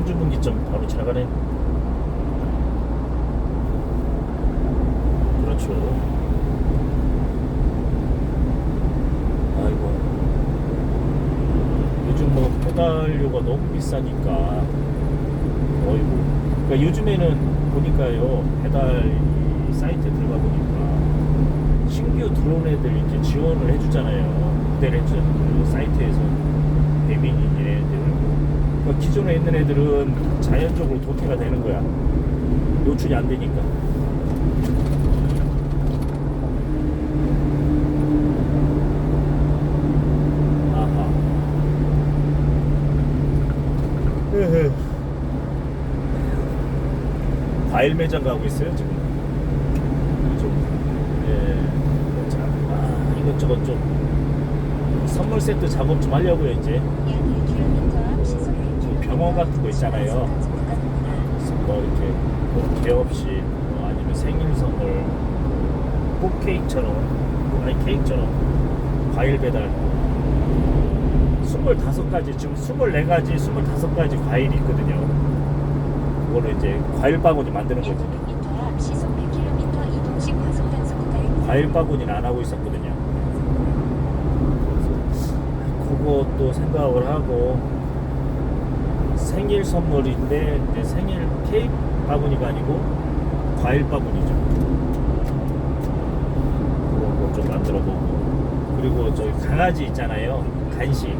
청주 분기점 바로 지나가네. 그렇죠. 아이고. 요즘 뭐 배달료가 너무 비싸니까. 어이구. 그러니까 요즘에는 보니까요 배달 이 사이트에 들어가 보니까 신규 들어온 애들 이제 지원을 해주잖아요. 그대를. 그 사이트에서 배민인 애들. 그러니까 기존에 있는 애들은 자연적으로 도태가 되는 거야. 노출이 안 되니까. 과일 매장 가고 있어요 지금. 좀, 예, 자, 아, 이것저것 좀 선물 세트 작업 좀 하려고요 이제. 병원 같은 거 있잖아요. 뭐 이렇게 뭐 개업식 뭐 아니면 생일 선물 꽃 케이크처럼 아니 케이크처럼 과일 배달. 25가지 지금 24가지 25가지 과일이 있거든요. 그거를 이제 과일 바구니 만드는 약 거지. 500m 앞 시속 100km 이동식 과속 단속 구간 과일 바구니는 안 하고 있었거든요. 그래서 그것도 생각을 하고 생일 선물인데 이제 생일 케이크 바구니가 아니고 과일 바구니죠. 그런 거좀 만들어 보고 그리고 저기 강아지 있잖아요 간식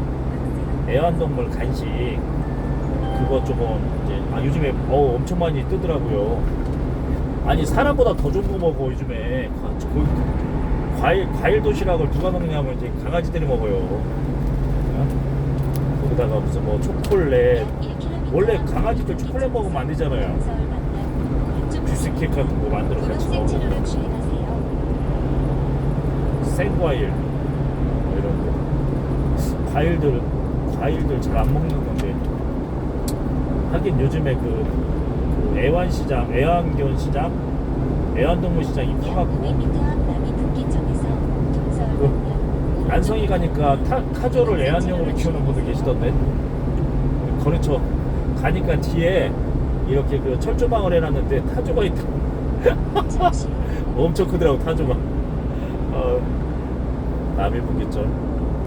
애완동물 간식 그거 조금 이제 아 요즘에 어 엄청 많이 뜨더라고요. 아니 사람보다 더 좋은 거 먹어 요즘에 과일 과일 도시락을 누가 먹냐면 이제 강아지들이 먹어요. 어? 거기다가 무슨 뭐 1km 원래 앞 강아지들 초콜릿 먹으면 안 되잖아요. 뷰스 케이크 같은 거 만들어 같이 주행하세요. 생과일. 뭐 이런 거. 과일들 과일들 잘 안 먹는 건데. 하긴 요즘에 그, 그 애완시장 애완견 시장? 애완동물 시장이 약 커갖고 500m 앞 남이 분기점에서 동서울 그 안성이 가니까 타, 타조를 애완용으로 키우는 분들 계시던데. 거래처 가니까 뒤에 이렇게 그 철조망을 해놨는데 타조가 있다 엄청 크더라고 타조가 어, 남이 분기점